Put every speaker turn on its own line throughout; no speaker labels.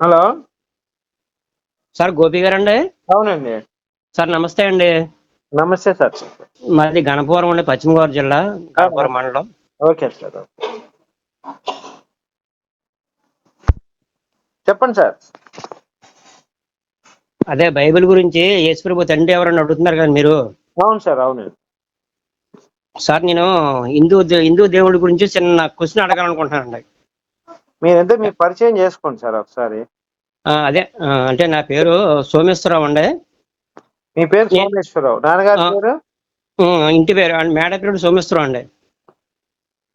Hello?
Sir Gopi గారండి?
అవునండి.
Sir నమస్తే అండి.
నమస్తే సార్.
మాది గణపవరం అండి పశ్చిమ గోదావరి జిల్లా గణపవరం మండలం.
ఓకే సార్ చెప్పండి సార్.
అదే బైబిల్ గురించి యేసుప్రభు తండ్రి ఎవరని అడుగుతున్నారు కదా మీరు?
అవును సార్ అవును.
సార్ నేను హిందూ హిందూ దేవుడి గురించి చిన్న క్వశ్చన్ అడగాలనుకుంటున్నానండి.
మీరు ఎంత మీకు పరిచయం చేసుకోండి సార్ ఒకసారి.
అదే అంటే నా పేరు సోమేశ్వరరావు అండి.
మీ పేరు సోమేశ్వరరావు. నాన్నగారి. పేరు?
ఇంటి పేరు మేడపిరెడ్డి సోమేశ్వరరావు అండి.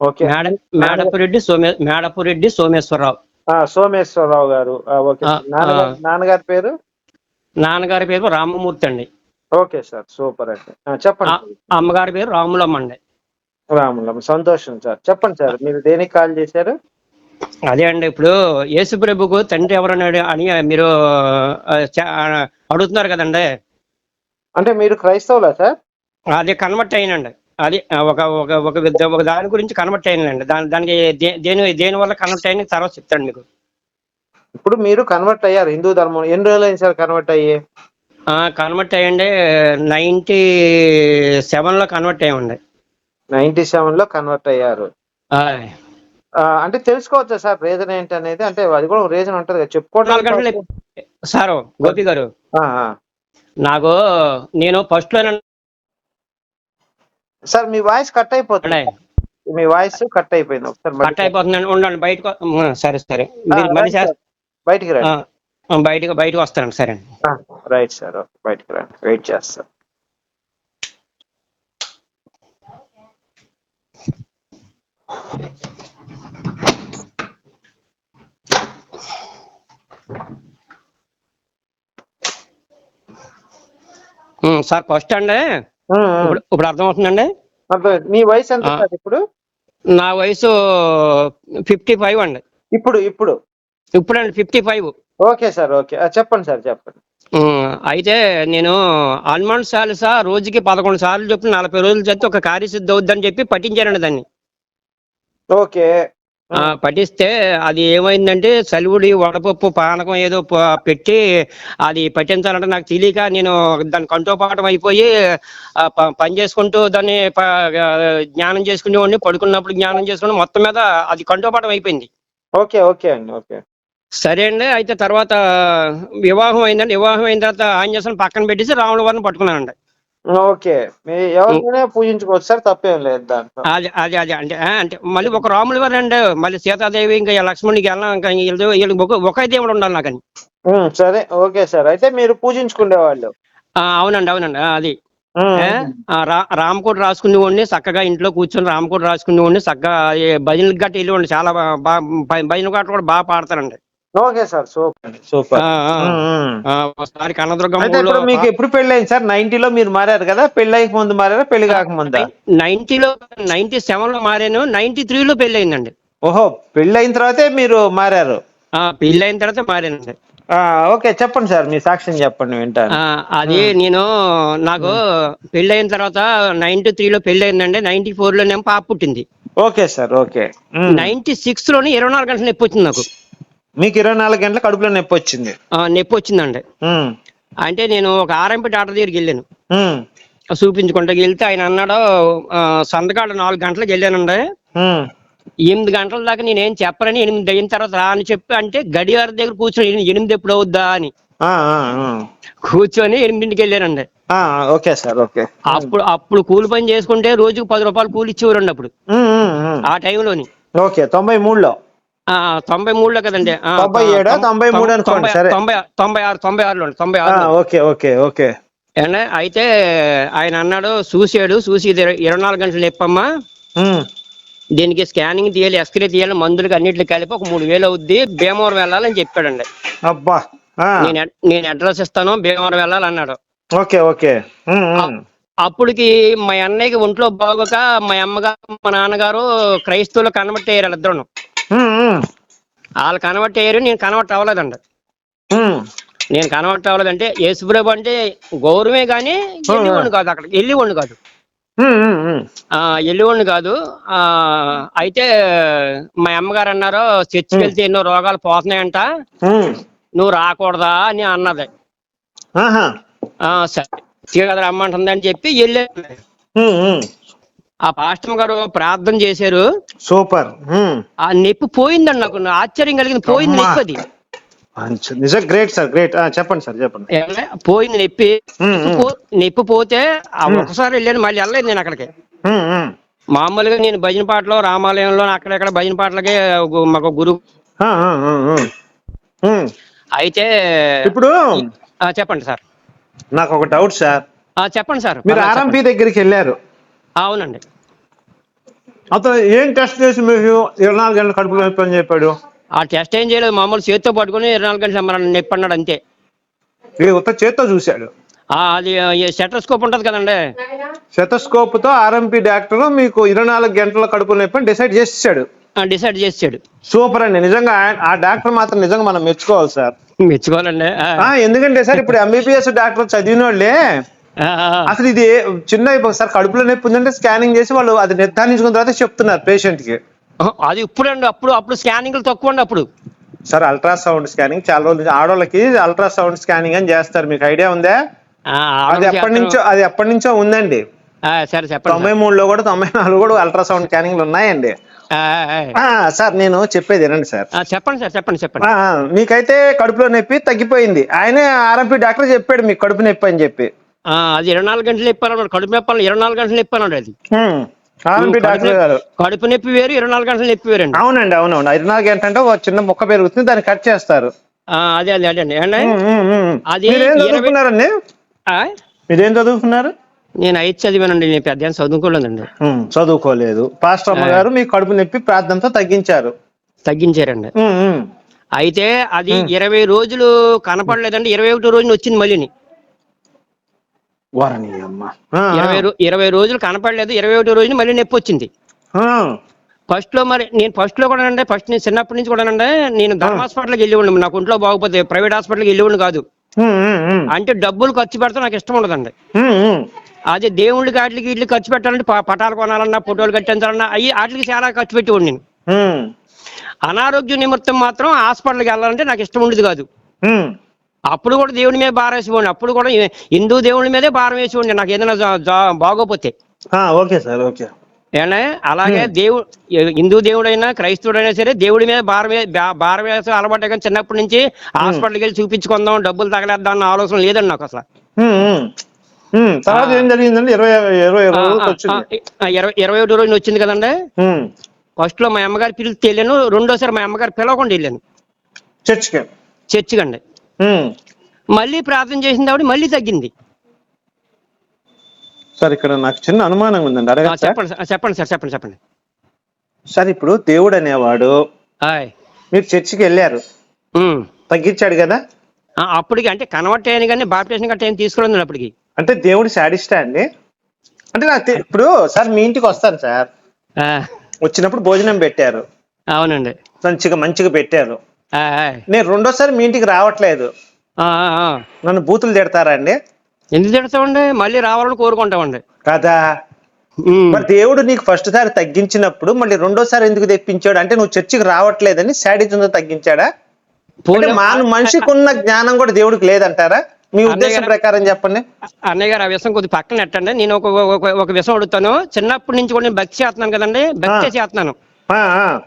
ఓకే.
మేడ మేడపురెడ్డి సోమే మేడపురెడ్డి సోమేశ్వరరావు.
ఆ, సోమేశ్వరరావు గారు. ఓకే. నాన్నగారు పేరు?
నాన్నగారి పేరు రామమూర్తి అండి.
ఓకే సార్ సూపర్ అండి. చెప్పండి
అమ్మగారి పేరు రాములమ్మ అండి.
రాములమ్మ సంతోషం సార్. చెప్పండి సార్ మీరు దేనికి కాల్ చేశారు?
అదే అండి ఇప్పుడు యేసు ప్రభుకు తండ్రి ఎవరని అడి- అని మీరు అడుగుతున్నారు కదండి.
అంటే మీరు క్రైస్తవులా సార్?
అది కన్వర్ట్ అయినండి. అది ఒక ఒక ఒక దాని గురించి కన్వర్ట్ అయినండి. దాని దానికి దేని దేని వల్ల కన్వర్ట్ అయిన తర్వాత చెప్తాను మీకు.
ఇప్పుడు మీరు కన్వర్ట్ అయ్యారు హిందూ ధర్మం ఎన్ని రోజులు అయింది సార్ కన్వర్ట్ అయ్యి?
కన్వర్ట్ అయ్యండి నైన్టీ సెవెన్లో కన్వర్ట్ అయ్యండి
నైన్టీ సెవెన్లో కన్వర్ట్ అయ్యారు. అంటే తెలుసుకోవచ్చా సార్ రీజన్ ఏంటి అనేది అంటే అది కూడా రీజన్ ఉంటది కదా
సారు గోపి గారు. నాకు నేను ఫస్ట్లో
సార్ మీ వాయిస్ కట్ అయిపోతుంది. మీ వాయిస్ కట్ అయిపోయింది ఒకసారి
కట్ అయిపోతుందండి ఉండండి బయటకు సరే సరే.
బయటికి రండి.
బయటకు బయటకు వస్తానండి సరే
రైట్ సార్ బయటికి రండి. వెయిట్ చేస్తాం.
ఉమ్, సార్ ఫస్ట్ అండి. ఇప్పుడు ఇప్పుడు అర్థమవుతుందండి
అర్థమైంది. మీ వయసు ఎంత. సార్ ఇప్పుడు?
నా వయసు ఫిఫ్టీ ఫైవ్ అండి.
ఇప్పుడు ఇప్పుడు.
ఇప్పుడండి fifty five.
Okay sir okay. చెప్పండి సార్ చెప్పండి.
అయితే నేను హనుమాన్ సాలిసా రోజుకి పదకొండు సార్లు చొప్పున నలభై రోజులు చేస్తే ఒక కార్యసిద్ధి అవుద్దని చెప్పి పట్టించానండి దాన్ని.
ఓకే.
పట్టిస్తే అది ఏమైందంటే సలివుడి వడపప్పు పానకం ఏదో పెట్టి అది పట్టించాలంటే నాకు తెలియక నేను దాని కంటోపాఠం అయిపోయి పని చేసుకుంటూ దాన్ని జ్ఞానం చేసుకునేవాడిని. పడుకున్నప్పుడు జ్ఞానం చేసుకుని మొత్తం మీద అది కంటోపాఠం అయిపోయింది.
ఓకే ఓకే అండి ఓకే.
సరే అండి అయితే తర్వాత వివాహం అయిందండి. వివాహం అయిన తర్వాత ఆంజనేయం పక్కన పెట్టేసి రావణ వారిని పట్టుకున్నానండి.
ఓకే. మీ ఎవరికైనా పూజించుకోవచ్చు సార్ తప్పేం లేదు దాంట్లో.
అది అది అది. అంటే ఆ, అంటే మళ్ళీ ఒక రాములు వారు అండి మళ్ళీ సీతాదేవి ఇంకా లక్ష్మణుడికి వెళ్ళాం ఇంకా వీళ్ళు వీళ్ళకి ఒక ఒకే దేవుడు ఉండాలి నాకని.
సరే ఓకే సార్. అయితే మీరు పూజించుకునేవాళ్ళు
ఆ, అవునండి అవునండి ఆ, అది.
ఉమ్,
ఏ? ఆ, రా రామకోట రాసుకునేవాడిని చక్కగా ఇంట్లో కూర్చొని రామకోట రాసుకునేవాడిని చక్కగా ఈ భజనలకు గట్ట వెళ్ళేవాడిని. చాలా బా- బా- భ- భజన గట్ట కూడా బాగా పాడతారండి.
Okay sir super. సూపర్
ఒకసారి కనదుర్గం
అయితే ఇప్పుడు మీకు ఎప్పుడు పెళ్ళి అయింది సార్? నైన్టీలో మీరు మారారు కదా పెళ్ళి అయ్యక ముందు మారారా పెళ్ళి కాకముందా?
నైన్టీలో నైన్టీ సెవెన్లో మారాను నైన్టీ త్రీలో పెళ్ళి అయిందండి
ఓహో పెళ్ళి అయిన తర్వాతే మీరు మారారు.
అయిన తర్వాత మారానండి
ఆ, ఓకే చెప్పండి సార్ మీ సాక్ష్యం చెప్పండి వింటాను.
అది నేను నాకు పెళ్ళి అయిన తర్వాత నైన్టీ త్రీలో పెళ్ళి అయిందండి నైన్టీ ఫోర్ లోనేమో పాప పుట్టింది.
Okay sir okay.
నైన్టీ సిక్స్లోనే ఇరవై నాలుగు గంటల నొప్పి వచ్చింది నాకు.
మీకు ఇరవై నాలుగు గంటల కడుపులో నొప్పి వచ్చింది.
ఆ, నొప్పి వచ్చిందండి.
ఉమ్,
అంటే నేను ఒక ఆర్ఎంపీ డాక్టర్ దగ్గరికి వెళ్ళాను.
ఉమ్,
చూపించుకుంటూ వెళ్తే ఆయన అన్నాడు ఆ, సంతకాడ నాలుగు గంటలకు వెళ్ళానండి.
ఉమ్.
ఎనిమిది గంటల దాకా నేనేం చెప్పనని ఎనిమిది అయిన తర్వాత రా అని చెప్పి అంటే గడియార దగ్గర కూర్చొని ఎనిమిది- ఎనిమిది ఎప్పుడు అవుద్దా అని.
ఆ, ఆ, ఆ.
కూర్చొని ఎనిమిదింటికి వెళ్ళానండి.
ఆ, ఓకే సార్ ఓకే.
అప్పుడు అప్పుడు కూలి పని చేసుకుంటే రోజుకు పది రూపాయలు కూలి ఇచ్చేవారండి అప్పుడు.
ఉమ్, ఉమ్, ఉమ్.
ఆ టైంలోని.
ఓకే తొంభై మూడులో.
తొంభై మూడులో కదండి.
తొంభై ఏడా? తొంభై మూడు అనుకోండి,
తొంభై-
సరే.
తొంభై తొంభై ఆరు తొంభై ఆరులో తొంభై ఆరు
ఓకే ఓకే ఓకే.
అయితే ఆయన అన్నాడు చూసాడు చూసి ఇరవై నాలుగు గంటలు చెప్పమ్మా దీనికి స్కానింగ్ తీయాలి ఎక్స్రే తీయాలి మందులకి అన్నిటికి కలిపి ఒక మూడు వేలు అవుద్ది భీమవరం వెళ్ళాలని చెప్పాడండి.
అబ్బా
నేను నేను అడ్రస్ ఇస్తాను భీమవరం వెళ్ళాలన్నాడు
ఓకే ఓకే.
అప్పటికి మా అన్నయ్యకి ఒంట్లో బాగోక మా అమ్మగారు మా నాన్నగారు క్రైస్తవులు
ఉమ్, ఉమ్,
వాళ్ళు కన్వర్ట్ అయ్యారు నేను కన్వర్ట్ అవ్వలేదండి. నేను కన్వర్ట్ అవ్వలేదంటే యేసుప్రభు అంటే గౌరవమే కానీ వెళ్ళివాడిని కాదు అక్కడ. వెళ్ళివాడిని కాదు. వెళ్ళివాడిని కాదు. ఆ అయితే మా అమ్మగారు అన్నారు చర్చికి వెళ్తే ఎన్నో రోగాలు పోతున్నాయంట. నువ్వు రాకూడదా? అని అన్నది. సరే. తీగద రమ్మంటుంది అని చెప్పి వెళ్ళాను. ఆ పాస్టర్ గారు ప్రార్థన చేశారు.
సూపర్.
ఆ నొప్పి పోయిందండి నాకు ఆశ్చర్యం కలిగింది. పోయింది. నొప్పి అది
నిజం. Great sir great. చెప్పండి సార్ చెప్పండి?
పోయింది నొప్పి. నొప్పి పోతే ఒకసారి వెళ్ళాను మళ్ళీ వెళ్ళలేదు నేను అక్కడికి. మామూలుగా నేను భజన పాటలో రామాలయంలో అక్కడెక్కడ భజన పాటలకే మాకు గురువు. అయితే
ఇప్పుడు
చెప్పండి సార్.
నాకు ఒక డౌట్ సార్.
చెప్పండి సార్.
మీరు ఆర్ఎంపీ. దగ్గరికి వెళ్ళారు.
అవునండి.
అతను ఏం టెస్ట్ చేసి మీకు ఇరవై నాలుగు గంటల కడుపులో నొప్పి అని చెప్పాడు?
ఆ టెస్ట్ ఏం చేయలేదు మామూలు చేతితో పట్టుకుని ఇరవై నాలుగు గంటలు మన నొప్పి అన్నాడు అంతే.
ఇది ఉత్త చేత్తో చూశాడు.
ఆ, అది సెటోస్కోప్ ఉంటది కదండి.
శతస్కోప్తో ఆర్ఎంపీ డాక్టర్ మీకు ఇరవై నాలుగు గంటల కడుపులో నొప్పి అని డిసైడ్ చేసేసాడు.
డిసైడ్ చేసాడు
సూపర్ అండి. నిజంగా ఆయన- ఆ డాక్టర్ మాత్రం నిజంగా మనం మెచ్చుకోవాలి సార్.
మెచ్చుకోవాలండి. ఆ,
ఆ ఎందుకంటే సార్ ఇప్పుడు ఎంబీబీఎస్ డాక్టర్ చదివిన వాళ్ళే. అసలు ఇది చిన్న ఇప్పుడు సార్ కడుపులో నొప్పి ఉందంటే స్కానింగ్ చేసి వాళ్ళు అది నిర్ధారించుకున్న తర్వాత చెప్తున్నారు పేషెంట్కి
అది ఇప్పుడండి అప్పుడు అప్పుడు స్కానింగ్లు తక్కువ అండి అప్పుడు.
సార్ అల్ట్రాసౌండ్ స్కానింగ్ చాలా రోజులు ఆడవాళ్ళకి అల్ట్రాసౌండ్ స్కానింగ్ అని చేస్తారు మీకు ఐడియా ఉందా? అది ఎప్పటి నుంచో. అది ఎప్పటి నుంచో ఉందండి.
సరే చెప్పండి
తొంభై. మూడులో కూడా తొంభై నాలుగు కూడా అల్ట్రాసౌండ్ స్కానింగ్లు ఉన్నాయండి. సార్ నేను చెప్పేది వినండి సార్.
చెప్పండి సార్ చెప్పండి చెప్పండి.
మీకైతే కడుపులో నొప్పి తగ్గిపోయింది. ఆయనే ఆర్ఎంపీ డాక్టర్ చెప్పాడు మీకు కడుపు నొప్పి అని చెప్పి.
అది ఇరవై నాలుగు గంటలు ఇప్పాను కడుపు నొప్పి ఇరవై నాలుగు గంటలు ఇప్పాను అది. కడుపు నొప్పి- వేరు ఇరవై నాలుగు గంటలు నొప్పి వేరండి.
అవునండి అవునవును. ఇరవై నాలుగు ఏంటంటే ఒక చిన్న మొక్క పెరుగుతుంది దాన్ని కట్ చేస్తారు.
ఆ, అదే అదే అదే అండి. అది
చదువుకున్నారండి? మీరేం చదువుకున్నారు?
నేను ఐదు చదివానండి. నేను పెద్ద చదువుకోలేదండి.
చదువుకోలేదు. పాస్టర్ అమ్మ గారు మీ కడుపు నొప్పి ప్రార్థనతో తగ్గించారు.
తగ్గించారండి. అయితే అది ఇరవై రోజులు కనపడలేదండి. ఇరవై ఒకటో రోజున వచ్చింది మళ్ళీని.
వారని అమ్మ.
ఇరవై రోజులు కనపడలేదు ఇరవై ఒకటో రోజున మళ్ళీ నొప్పి వచ్చింది. ఫస్ట్లో మరి నేను ఫస్ట్లో కూడా అండి ఫస్ట్ నేను చిన్నప్పటి నుంచి కూడా అండి నేను ధర్మ హాస్పిటల్కి వెళ్ళేవాడిని నాకు ఒంట్లో బాగోపోతే ప్రైవేట్ హాస్పిటల్కి కాదు.
ఉమ్, ఉమ్, ఉమ్.
అంటే డబ్బులు ఖర్చు పెడితే నాకు ఇష్టం ఉండదండి. అదే దేవుళ్ళకి వాటికి వీటికి ఖర్చు పెట్టాలంటే పటాలు కొనాలన్నా ఫోటోలు కట్టించాలన్నా అవి వాటికి చాలా ఖర్చు నేను.
ఉమ్,
అనారోగ్య నిమిత్తం మాత్రం హాస్పిటల్కి వెళ్ళాలంటే నాకు ఇష్టం ఉండేది కాదు. అప్పుడు కూడా దేవుడి మీద భారం వేసేవాడిని అప్పుడు కూడా హిందూ దేవుడి మీదే భారం వేసేవాడిని నాకు ఏదైనా బాగోపోతే.
Okay sir okay.
ఏనా అలాగే దేవుడు హిందూ దేవుడైనా క్రైస్తవుడైనా సరే దేవుడి మీద భారం వే- బా- భారం వేసే అలవాటు కానీ చిన్నప్పటి నుంచి హాస్పిటల్కి వెళ్ళి చూపించుకుందాం డబ్బులు తగలేద్దాం అన్న ఆలోచన లేదండి నాకు అసలు.
తర్వాత ఏం జరిగిందండి? ఇరవై ఇరవై
ఇరవై ఇరవై ఒకటి రోజున వచ్చింది కదండి. ఫస్ట్లో మా అమ్మగారు పిలిస్తే వెళ్ళాను. రెండోసారి మా అమ్మగారు పిలవకుండా వెళ్ళాను.
చర్చికి.
చర్చికి అండి. మళ్ళీ ప్రార్థన చేసిన ఆవిడ మళ్ళీ తగ్గింది.
సార్ ఇక్కడ నాకు చిన్న అనుమానం ఉందండి.
ఆ,
అడగచ్చా
చెప్పండి సార్. చెప్పండి సార్ చెప్పండి చెప్పండి.
సార్ ఇప్పుడు దేవుడు అనేవాడు మీరు చర్చికి వెళ్ళారు. తగ్గించాడు కదా?
అప్పటికి అంటే కన్వర్ట్ అయ్యాను కానీ బాప్టేషన్ గట్ట ఏం తీసుకోలేదు నేను అప్పటికి.
అంటే దేవుడు శాడిస్టా అండి. అంటే నాకు ఇప్పుడు సార్ మీ ఇంటికి వస్తాను సార్. వచ్చినప్పుడు భోజనం పెట్టారు.
అవునండి.
మంచిగా మంచిగా పెట్టారు. నేను రెండోసారి మీ ఇంటికి రావట్లేదు. నన్ను బూతులు తిడతారా అండి
ఎందుకు తిడతామండి మళ్ళీ రావాలని కోరుకుంటామండి.
కదా. మరి దేవుడు నీకు ఫస్ట్ సారి తగ్గించినప్పుడు మళ్ళీ రెండోసారి ఎందుకు తెప్పించాడు? అంటే నువ్వు చర్చికి రావట్లేదని శాడిజంతో తగ్గించాడా? మాన మనిషికి ఉన్న జ్ఞానం కూడా దేవుడికి లేదంటారా? మీ ఉద్దేశం ప్రకారం చెప్పండి.
అన్నయ్య గారు ఆ విషయం కొద్దిగా పక్కన నెట్టండి. నేను ఒక ఒక- విషయం అడుగుతాను. చిన్నప్పటి నుంచి కూడా నేను భక్తి చేస్తున్నాను కదండి. భక్తి. చేస్తున్నాను.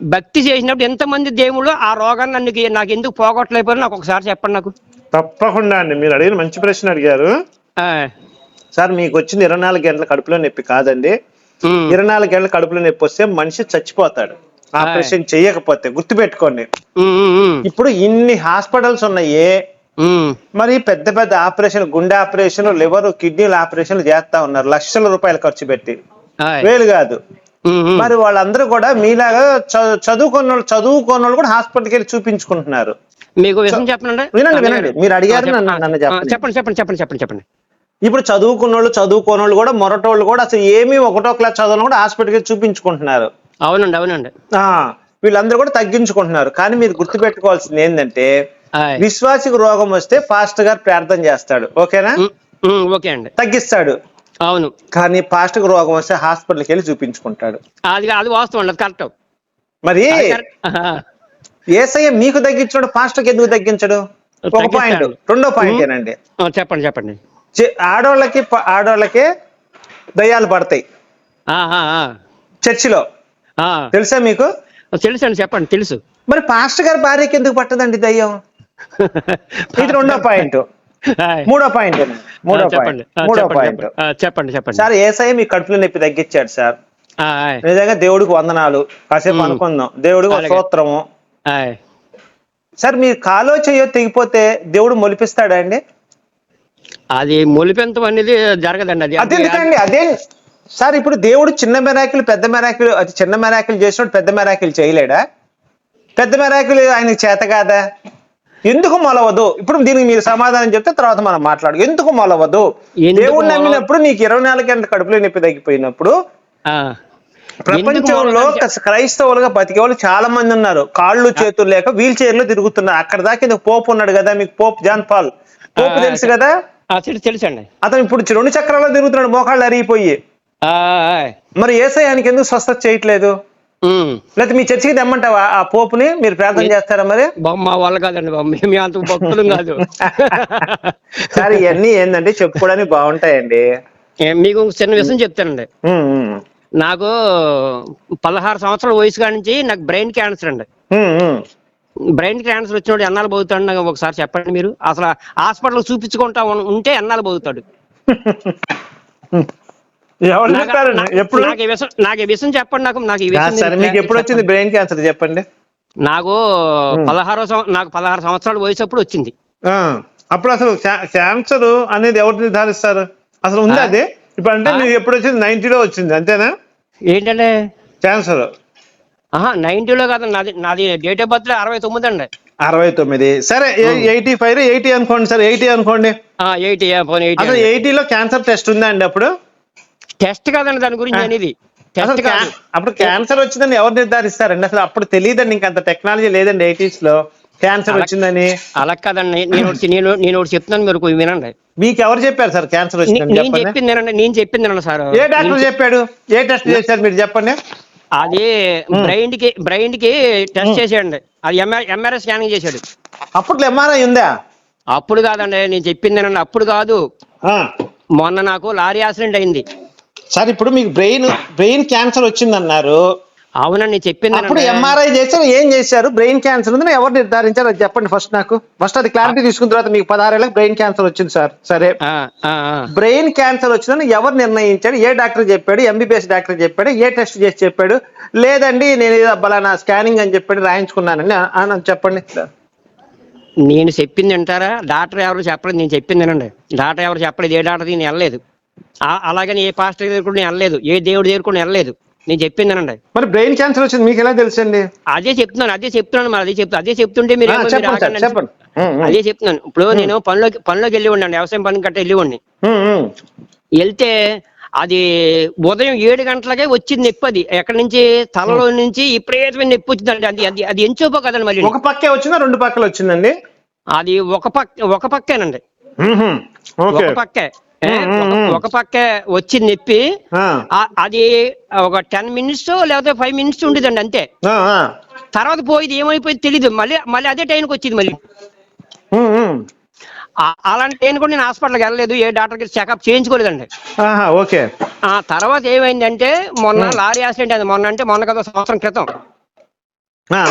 భక్తి చేసినప్పుడు ఎంతమంది దేవుళ్ళు ఆ రోగాన్ని నన్ను నాకు ఎందుకు పోగొట్టలేకపోయారు నాకు ఒకసారి చెప్పండి నాకు.
తప్పకుండా అండి. మీరు అడిగిన మంచి ప్రశ్న అడిగారు. సార్ మీకు వచ్చింది ఇరవై నాలుగు గంటల కడుపులో నొప్పి కాదండి. ఇరవై నాలుగు గంటల కడుపులో నొప్పి వస్తే మనిషి చచ్చిపోతాడు. ఆపరేషన్ చేయకపోతే గుర్తుపెట్టుకోండి. ఇప్పుడు ఇన్ని హాస్పిటల్స్ ఉన్నాయి. మరి పెద్ద పెద్ద ఆపరేషన్ గుండె ఆపరేషన్ లివర్ కిడ్నీల ఆపరేషన్లు చేస్తా ఉన్నారు. లక్షల రూపాయలు ఖర్చు పెట్టి. వేలు కాదు. మరి వాళ్ళందరూ కూడా మీలాగా చదువుకున్న వాళ్ళు చదువుకున్న వాళ్ళు కూడా హాస్పిటల్కి వెళ్ళి చూపించుకుంటున్నారు.
మీకు విషయం చెప్పనండి?
వినండి, వినండి. మీరు అడిగారు నన్ను- చెప్పండి.
చెప్పండి. చెప్పండి చెప్పండి చెప్పండి చెప్పండి
ఇప్పుడు చదువుకున్న వాళ్ళు చదువుకోని వాళ్ళు కూడా మొరటోళ్ళు కూడా అసలు ఏమీ ఒకటో క్లాస్ చదవని కూడా హాస్పిటల్కి చూపించుకుంటున్నారు.
అవునండి అవునండి.
వీళ్ళందరూ కూడా తగ్గించుకుంటున్నారు. కానీ మీరు గుర్తుపెట్టుకోవాల్సింది ఏంటంటే
ఆయ్.
విశ్వాసికి రోగం వస్తే ఫాస్ట్గా ప్రార్థన చేస్తాడు. ఓకేనా?
ఓకే అండి.
తగ్గిస్తాడు.
అవును.
కానీ ఫాస్ట్గా రోగం వస్తే హాస్పిటల్కి వెళ్ళి చూపించుకుంటాడు.
అది అది వాస్తవం అండి కరెక్ట్.
మరి. ఏసయ్య మీకు తగ్గించాడు ఫాస్ట్కి ఎందుకు తగ్గించడు? ఒక పాయింట్. రెండో పాయింట్ ఏనండి.
చెప్పండి చెప్పండి.
ప- ఆడోళ్ళకి దయ్యాలు పడతాయి. చర్చిలో.
ఆ.
తెలుసా మీకు?
తెలుసు అండి చెప్పండి తెలుసు.
మరి పాస్టర్ గారి భార్యకి ఎందుకు పట్టదండి దయ్యం? ఇది రెండో పాయింట్. మూడో పాయింట్. మూడో పాయింట్. మూడో
చెప్పండి,
పాయింట్.
చెప్పండి. చెప్పండి
సార్ ఏసఐ మీ కడుపులో నొప్పి తగ్గించాడు సార్. నిజంగా దేవుడికి వందనాలు. కాసేపు. అనుకుందాం. దేవుడికి. స్తోత్రము
ఆయ్.
సార్ మీరు కాలో చెయ్యో తెగిపోతే దేవుడు మొలిపిస్తాడా అండి?
అది మొలిపెంతం అనేది జరగదండి. అది
అది ఎందుకండి అదే. సార్ ఇప్పుడు దేవుడు చిన్న మెరాకిల్ పెద్ద మెరాకిల్ అది చిన్న మెరాకిల్ చేసినప్పుడు పెద్ద మెరాకిల్ చేయలేడా? పెద్ద మెరాకిల్ ఆయనకి చేత కాదా? ఎందుకు మొలవదు? ఇప్పుడు దీనికి మీరు సమాధానం చెప్తే తర్వాత మనం మాట్లాడు. ఎందుకు మొలవదు? దేవుడు నమ్మినప్పుడు నీకు ఇరవై నాలుగు గంటల కడుపులో నొప్పి తగ్గిపోయినప్పుడు. ప్రపంచంలో? క్రైస్తవులుగా బతికే వాళ్ళు చాలా మంది ఉన్నారు. కాళ్ళు చేతులు లేక వీల్ చైర్లో తిరుగుతున్నారు. అక్కడ దాకా పోపు ఉన్నాడు కదా మీకు పోప్ జాన్ పాల్. పోపు తెలుసు కదా?
తెలుసండి.
అతను ఇప్పుడు రెండు చక్రాల్లో తిరుగుతున్నాడు. మోకాళ్ళు అరిగిపోయి. మరి ఏసయానికి ఎందుకు స్వస్థత చేయట్లేదు. లేకపోతే మీ చర్చికి తెమ్మంటావా ఆ పోపుని? మీరు ప్రార్థన చేస్తారా మరి?
మా వాళ్ళ కాదండి మేము అంత భక్తులం కాదు.
సార్ ఇవన్నీ ఏంటంటే చెప్పుకోవడానికి బాగుంటాయండి.
మీకు ఒక చిన్న విషయం చెప్తానండి. నాకు పదహారు సంవత్సరాల వయసు కాడి నుంచి నాకు బ్రెయిన్ క్యాన్సర్ అండి. బ్రెయిన్ క్యాన్సర్ వచ్చినోడు ఎన్నాళ్ళు పోతాడు నాకు ఒకసారి చెప్పండి మీరు. అసలు హాస్పిటల్ చూపించుకుంటా ఉంటే ఎన్నాళ్ళు పోతాడు
ఎవరు
నాకు-
ఎప్పుడు?
ఈ విషయం నాకు ఈ విషయం చెప్పండి నాకు నాకు ఈ విషయం
సరే మీకు ఎప్పుడు వచ్చింది బ్రెయిన్ క్యాన్సర్ చెప్పండి.
నాకు పదహారో నాకు పదహారు సంవత్సరాల వయసు అప్పుడు వచ్చింది.
ఆ, అప్పుడు అసలు క్యాన్సర్ అనేది ఎవరు నిర్ధారిస్తారు? అసలు ఉంది? అది? ఇప్పుడు అంటే? మీకు ఎప్పుడు వచ్చింది? నైన్టీలో వచ్చింది అంతేనా?
ఏంటంటే
క్యాన్సర్
ఆహా నైన్టీలో కాదు నాది నాది డేట్ ఆఫ్ బర్త్ అరవై తొమ్మిది అండి.
అరవై తొమ్మిది. సరే ఎయిటీ ఫైవ్ ఎయిటీ అనుకోండి సార్ ఎయిటీ అనుకోండి.
ఎయిటీ
ఎయిటీలో క్యాన్సర్ టెస్ట్ ఉందా అండి అప్పుడు?
టెస్ట్ కాదండి దాని గురించి. అనేది. టెస్ట్ కాదు.
అప్పుడు క్యాన్సర్ వచ్చిందని ఎవరు నిర్ధారిస్తారండి? అసలు అప్పుడు తెలియదండి ఇంకంత టెక్నాలజీ లేదండి ఎయిటీస్లో. క్యాన్సర్ వచ్చిందని.
అలా కాదండి. నేను నేను నేను ఒకటి చెప్తున్నాను మీరు వినండి.
మీకు ఎవరు చెప్పారు సార్ క్యాన్సర్ వచ్చిందని?
నేను చెప్పింది నేను చెప్పింది సార్.
ఏ డాక్టర్ చెప్పాడు? ఏ టెస్ట్ చేశారు మీరు చెప్పండి.
అది బ్రెయిన్కి బ్రెయిన్కి టెస్ట్ చేసాడండి అది ఎంఆర్ ఎంఆర్ఐ స్కానింగ్ చేశాడు.
అప్పట్లో ఎంఆర్ఐ ఉందా?
అప్పుడు కాదండి. నేను చెప్పింది అప్పుడు కాదు. మొన్న నాకు లారీ యాక్సిడెంట్ అయింది.
సార్ ఇప్పుడు మీకు బ్రెయిన్ బ్రెయిన్ క్యాన్సర్ వచ్చిందన్నారు.
అవునండి చెప్పింది
అప్పుడు. ఎంఆర్ఐ చేశారు ఏం చేశారు? బ్రెయిన్ క్యాన్సర్ ఉందని ఎవరు నిర్ధారించారు? అది చెప్పండి ఫస్ట్ నాకు. ఫస్ట్ అది క్లారిటీ తీసుకున్న తర్వాత మీకు పదహారేళ్ళకి బ్రెయిన్ క్యాన్సర్ వచ్చింది సార్. సరే. బ్రెయిన్ క్యాన్సర్ వచ్చిందని ఎవరు నిర్ణయించాడు ఏ డాక్టర్ చెప్పాడు? ఎంబీబీఎస్ డాక్టర్ చెప్పాడు? ఏ టెస్ట్ చేసి చెప్పాడు? లేదండి నేను బలానా స్కానింగ్ అని చెప్పాడు రాయించుకున్నానని. ఆ నాకు చెప్పండి.
నేను చెప్పింది వింటారా? డాక్టర్ ఎవరు చెప్పలేదు నేను చెప్పింది వినండి. డాక్టర్ ఎవరు చెప్పలేదు ఏ డాక్టర్ నేను వెళ్ళలేదు. అలాగని ఏ పాస్టర్ దగ్గర కూడా నేను వెళ్ళలేదు. ఏ దేవుడి దగ్గర కూడా నేను వెళ్ళలేదు. నేను చెప్పింది వినండి.
మరి బ్రెయిన్ క్యాన్సర్ వచ్చింది మీకు ఎలా తెలుసండి?
అదే చెప్తున్నాను అదే చెప్తున్నాను మరి అదే చెప్తా అదే చెప్తుంటే మీరు. అదే చెప్తున్నాను. ఇప్పుడు నేను పనిలోకి పనిలోకి వెళ్ళి ఉండండి. వ్యవసాయం పని గట్ట వెళ్ళి ఉండి. వెళ్తే అది ఉదయం ఏడు గంటలకే వచ్చింది నొప్పి అది. ఎక్కడి నుంచి? తలలో నుంచి విపరీతమైన నొప్పి వచ్చిందండి. అది అది అది ఎంచోపో కదండి మళ్ళీ.
ఒక పక్కే వచ్చిందా? రెండు పక్కలు వచ్చిందండి?
అది ఒక పక్క ఒక పక్కేనండి. ఒక పక్కే. ఒక- పక్కే వచ్చి నొప్పి అది ఒక టెన్ మినిట్స్ లేకపోతే ఫైవ్ మినిట్స్ ఉండేదండి అంతే. తర్వాత పోయింది ఏమైపోయింది తెలియదు మళ్ళీ మళ్ళీ అదే టైంకి వచ్చింది మళ్ళీ. అలాంటి టైం కూడా నేను హాస్పిటల్కి వెళ్ళలేదు ఏ డాక్టర్కి చెకప్ చేయించుకోలేదండి.
ఓకే.
ఆ తర్వాత ఏమైందంటే మొన్న లారీ యాక్సిడెంట్ అయింది మొన్న అంటే మొన్న కదా సంవత్సరం క్రితం.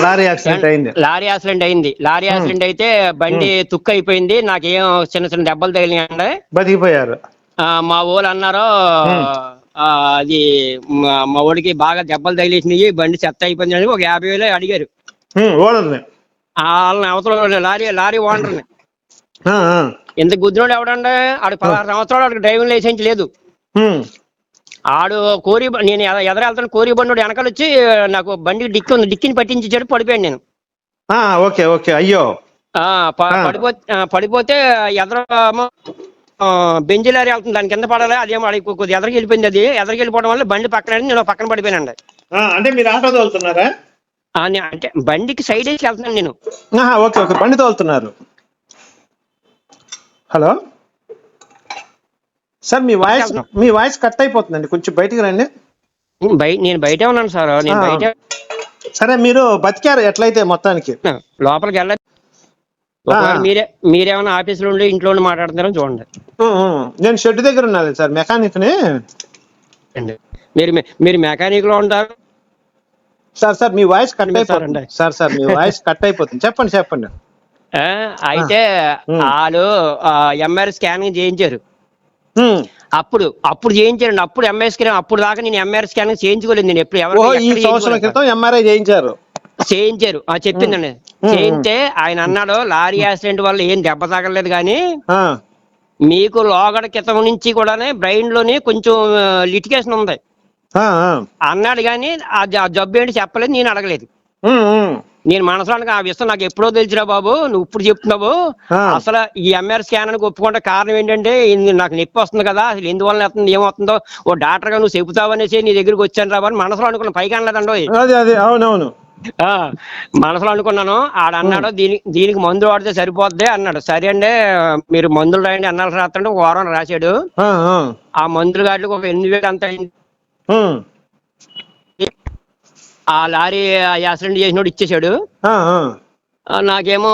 లారీ యాక్సిడెంట్ అయింది.
లారీ యాక్సిడెంట్ అయింది. లారీ యాక్సిడెంట్ అయితే బండి తుక్కు అయిపోయింది నాకేం చిన్న చిన్న దెబ్బలు తగిలినాయండి
బతికిపోయారు.
ఆ, మా ఊళ్ళు అన్నారు అది మా ఊడికి బాగా దెబ్బలు తగిలేసినాయి బండి చెత్త అయిపోయింది అని ఒక యాభై వేలు అడిగారు. వాళ్ళని అవతల లారీ లారీ ఓనర్ని. ఎంత గుద్దినోడు ఎవడండి ఆడు పదహారు సంవత్సరాలు ఆడికి డ్రైవింగ్ లైసెన్స్ లేదు. ఆడు కోరి నేను ఎద- ఎదర వెళ్తాను కోరి బండి వెనకాల వచ్చి నాకు బండి డిక్కి ఉంది డిక్కిని పట్టించాడు పడిపోయాను నేను.
ఓకే ఓకే అయ్యో.
పడిపో పడిపోతే ఎదర బెంజి లారీ వెళ్తుంది దాని కింద పడాలి అదేమో ఆడికి కొద్దిగా ఎదరికి వెళ్ళిపోయింది అది. ఎదరికి వెళ్ళిపోవడం వల్ల బండి పక్కన నేను పక్కన పడిపోయానండి.
అంటే మీరు ఆటో తోలుతున్నారా?
అంటే బండికి సైడ్ వేసి వెళ్తున్నాను నేను.
ఓకే ఓకే బండి తోలుతున్నారు. హలో? సార్ మీ వాయిస్ మీ వాయిస్ కట్ అయిపోతుందండి కొంచెం బయటికి రండి
బయట నేను బయటే ఉన్నాను సార్ నేను. బయట
సరే మీరు బతికారు ఎట్లయితే మొత్తానికి
లోపలికి వెళ్ళ. మీరే మీరేమైనా ఆఫీసులో ఉండి ఇంట్లో ఉండి మాట్లాడుతున్నారో చూడండి.
నేను షెడ్ దగ్గర ఉన్నాను సార్ మెకానిక్ని
అండి. మీరు మె- మీరు మెకానిక్లో ఉంటారు
సార్ సార్ మీ వాయిస్ కట్ అయిపోతుంది
అండి.
సార్ సార్ మీ వాయిస్ కట్ అయిపోతుంది చెప్పండి చెప్పండి
ఆ, అయితే. వాళ్ళు ఎంఆర్ స్కానింగ్ చేయించారు. అప్పుడు అప్పుడు చేయించారండి. అప్పుడు ఎంఆర్ స్కాన్ అప్పుడు దాకా నేను ఎంఆర్ స్కానింగ్ చేయించుకోలేదు. నేను ఎప్పుడు ఎవరు
ఓ ఈ సంవత్సరం క్రితం ఎంఆర్ఐ చేయించారు.
చేయించారు. ఆ చెప్పిందండి. చేయింటే ఆయన అన్నాడు లారీ యాక్సిడెంట్ వల్ల ఏం దెబ్బ తగలలేదు కానీ మీకు లోగడ క్రితం నుంచి కూడానే బ్రెయిన్లోని కొంచెం లిటికేషన్ ఉంది. అన్నాడు కానీ ఆ జబ్బు ఏంటి చెప్పలేదు నేను అడగలేదు. నేను మనసులో ఆ విషయం నాకు ఎప్పుడో తెలిసిరా బాబు నువ్వు ఇప్పుడు చెప్తున్నావు. అసలు ఈ ఎంఆర్ స్కాన్ అని ఒప్పుకుంటే కారణం ఏంటంటే నాకు నొప్పి వస్తుంది కదా అసలు ఎందువల్ల వస్తుంది ఏమవుతుందో ఓ డాక్టర్గా నువ్వు చెబుతావు అనేసి నీ దగ్గరికి వచ్చాను రా అని మనసులో అనుకున్నా పైకి అనలేదండి
అదే అదే అవునవును.
ఆ, మనసులో అనుకున్నాను ఆడ అన్నాడు దీనికి దీనికి మందు వాడితే సరిపోద్ది అన్నాడు. సరే అండి మీరు మందులు రాయండి అన్నాలు రాత్రంటే ఒక వారం రాశాడు.
ఆ,
మందులు గాట్లకి ఒక ఎనిమిది వేలు అంత అయింది. ఆ లారీ యాక్సిడెంట్ చేసినోడు ఇచ్చేసాడు. నాకేమో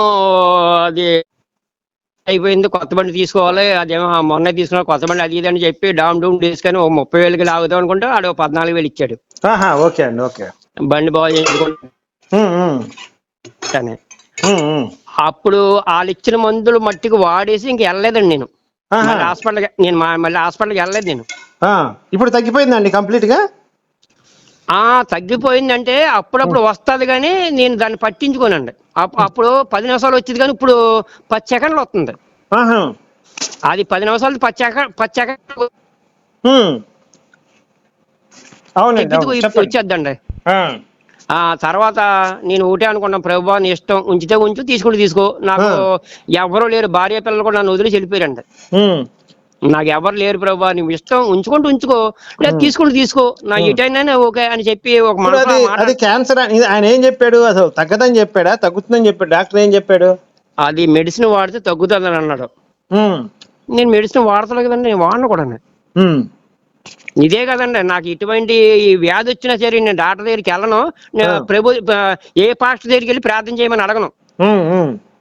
అది అయిపోయింది కొత్త బండి తీసుకోవాలి అదేమో మొన్న తీసుకున్నా కొత్త బండి అది ఇది అని చెప్పి డామ్ డూమ్ తీసుకొని ఓ ముప్పై వేలకి లాగుదాం అనుకుంటే ఆడు పద్నాలుగు వేలు ఇచ్చాడు.
ఓకే అండి ఓకే.
బండి బాగు చేసుకుంటానే. అప్పుడు వాళ్ళు ఇచ్చిన మందులు మట్టికి వాడేసి ఇంక వెళ్ళలేదండి నేను. హాస్పిటల్కి నేను మళ్ళీ హాస్పిటల్కి వెళ్ళలేదు నేను.
ఇప్పుడు తగ్గిపోయిందండి
కంప్లీట్గా తగ్గిపోయిందంటే అప్పుడప్పుడు వస్తుంది కానీ నేను దాన్ని పట్టించుకోనండి. అప్- అప్పుడు పది నిమిషాలు వచ్చేది కానీ ఇప్పుడు పది సెకండ్లు వస్తుంది. అది పది నిమిషాలు పది సెకండ్ పది వచ్చేద్దండి.
ఆ.
ఆ తర్వాత నేను ఒకటే అనుకున్నాను ప్రభు నీ ఇష్టం ఉంచితే ఉంచు తీసుకుంటే తీసుకో. నాకు ఎవరు లేరు భార్య పిల్లలు కూడా నన్ను వదిలేసి వెళ్ళిపోయారండి. నాకు ఎవరు లేరు ప్రభు నువ్వు ఇష్టం ఉంచుకుంటూ ఉంచుకో. లేదా తీసుకుంటూ తీసుకో. నా ఎటైనా ఓకే అని చెప్పి ఒక
అది క్యాన్సర్ అని ఆయన ఏం చెప్పాడు? అసలు తగ్గదని చెప్పాడా? తగ్గుతుందని చెప్పాడు? డాక్టర్ ఏం చెప్పాడు?
అది మెడిసిన్ వాడితే తగ్గుతుందని అన్నాడు.
ఉమ్.
నేను మెడిసిన్ వాడతలే కదండి నేను వాడను కూడా. ఇదే కదండి నాకు ఇటువంటి ఈ వ్యాధి వచ్చినా సరే నేను డాక్టర్ దగ్గరికి వెళ్ళను. ప్రభు ఏ పాస్టర్ దగ్గరికి వెళ్ళి ప్రార్థన చేయమని అడగను.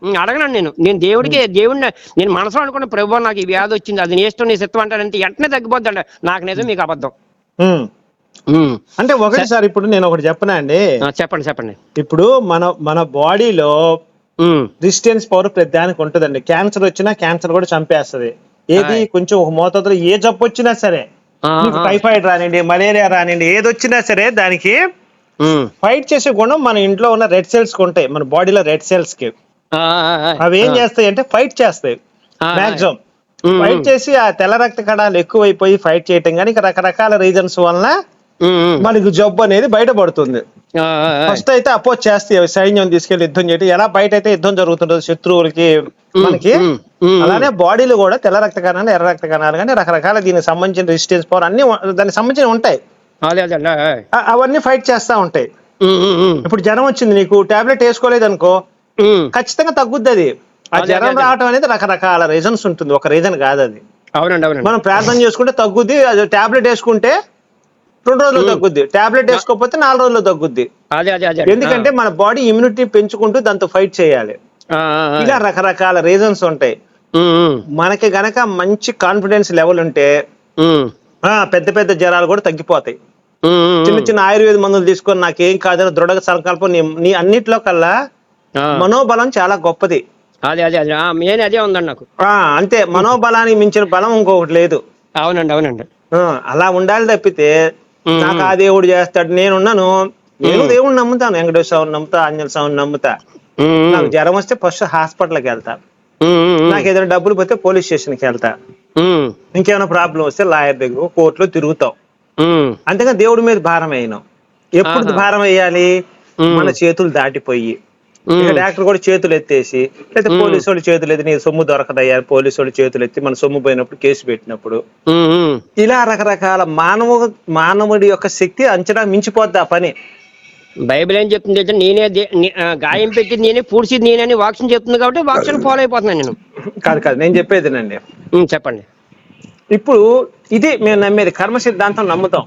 ఉమ్. ఉమ్.
ఉం, అడగను నేను నేను దేవుడికి దేవుడిని నేను మనసులో అనుకున్న ప్రభు నాకు ఈ వ్యాధి వచ్చింది అది నీ ఇష్టం నీ సిద్ధం అంటానంటే వెంటనే తగ్గిపోద్దండి నాకు నిజం మీకు అబద్ధం.
అంటే ఒకటి సార్ ఇప్పుడు నేను ఒకటి చెప్పనా అండి
చెప్పండి చెప్పండి
ఇప్పుడు మన మన బాడీలో
ఉం.
రెసిస్టెన్స్ పవర్ ప్రతి దానికి ఉంటుందండి క్యాన్సర్ వచ్చినా క్యాన్సర్ కూడా చంపేస్తది ఏది. కొంచెం ఒక మోతాదులో ఏ జబ్బు వచ్చినా సరే. టైఫాయిడ్ రానివ్వండి మలేరియా రానివ్వండి ఏది వచ్చినా సరే దానికి. ఫైట్ చేసే గుణం మన ఇంట్లో ఉన్న రెడ్ సెల్స్కి ఉంటాయి మన బాడీలో రెడ్
సెల్స్కి.
అవి ఏం చేస్తాయి అంటే ఫైట్ చేస్తాయి. Maximum fight. చేసి ఆ తెల్ల రక్త కణాలు ఎక్కువైపోయి ఫైట్ చేయటం కానీ రకరకాల రీజన్స్ వలన. మనకి జబ్బు అనేది బయటపడుతుంది. ఫస్ట్ అయితే అపోజ్ చేస్తాయి సైన్యం తీసుకెళ్ళి యుద్ధం చేయటం ఎలా బయట అయితే యుద్ధం జరుగుతుంటుంది శత్రువులకి మనకి. అలానే బాడీలో కూడా తెల్ల రక్త కణాలు ఎర్ర రక్త కణాలు కానీ రకరకాల దీనికి సంబంధించిన రెసిస్టెన్స్ పవర్ అన్ని దానికి సంబంధించిన ఉంటాయి అవన్నీ ఫైట్ చేస్తా ఉంటాయి. ఇప్పుడు జ్వరం వచ్చింది నీకు టాబ్లెట్ వేసుకోలేదు అనుకో. ఖచ్చితంగా తగ్గుద్ది అది ఆ జ్వరం. రావటం అనేది రకరకాల రీజన్స్ ఉంటుంది. ఒక రీజన్ కాదు అది.
అవునండి అవునండి.
మనం ప్రార్థన చేసుకుంటే తగ్గుద్ది అది టాబ్లెట్ వేసుకుంటే రెండు రోజులు తగ్గుద్ది. టాబ్లెట్ వేసుకోకపోతే నాలుగు రోజుల్లో తగ్గుద్ది. ఎందుకంటే మన బాడీ ఇమ్యూనిటీ పెంచుకుంటూ దాంతో ఫైట్ చేయాలి. ఇలా రకరకాల రీజన్స్ ఉంటాయి. మనకి గనక మంచి కాన్ఫిడెన్స్ లెవెల్ ఉంటే పెద్ద పెద్ద జ్వరాలు కూడా తగ్గిపోతాయి. చిన్న చిన్న ఆయుర్వేద మందులు తీసుకొని నాకేం కాదని దృఢ సంకల్పం నీ అన్నిట్లో కల్లా. మనోబలం చాలా గొప్పది.
అదే అదే అదే. మెయిన్ అదే ఉందండి నాకు.
అంతే. మనోబలానికి మించిన బలం ఇంకొకటి లేదు.
అవునండి అవునండి.
అలా ఉండాలి తప్పితే. నాకు ఆ దేవుడు చేస్తాడు నేనున్నాను. నేను దేవుడిని నమ్ముతాను వెంకటేశ్వర స్వామిని నమ్ముతా ఆంజనేయ స్వామిని నమ్ముతా. నాకు జ్వరం వస్తే ఫస్ట్ హాస్పిటల్కి వెళ్తా. నాకు ఏదైనా డబ్బులు పోతే పోలీస్ స్టేషన్కి వెళ్తా. ఇంకేమైనా ప్రాబ్లం వస్తే లాయర్ దగ్గర కోర్టులో తిరుగుతాం. అంతేగా దేవుడి మీద భారం వేయను. ఎప్పుడు. భారం వేయాలి. మన చేతులు దాటిపోయి. డాక్టర్ కూడా చేతులు ఎత్తేసి లేదా పోలీసు వాళ్ళు చేతులు ఎత్తి నీ సొమ్ము దొరకదయ్యా పోలీసు వాళ్ళు చేతులు ఎత్తి మన సొమ్ము పోయినప్పుడు కేసు పెట్టినప్పుడు. ఇలా రకరకాల మానవ మానవుడి యొక్క శక్తి అంచనా మించిపోద్ది ఆ పని.
బైబిల్ ఏం చెప్తుంది నేనే గాయం పెట్టి నేనే పూడ్చింది నేనని వాక్యం చెప్తుంది కాబట్టి వాక్యం ఫాలో అయిపోతున్నాను నేను.
కాదు కాదు నేను చెప్పేదేనండి
ఉం, చెప్పండి.
ఇప్పుడు ఇది మేము నమ్మేది కర్మ సిద్ధాంతం నమ్ముతాం.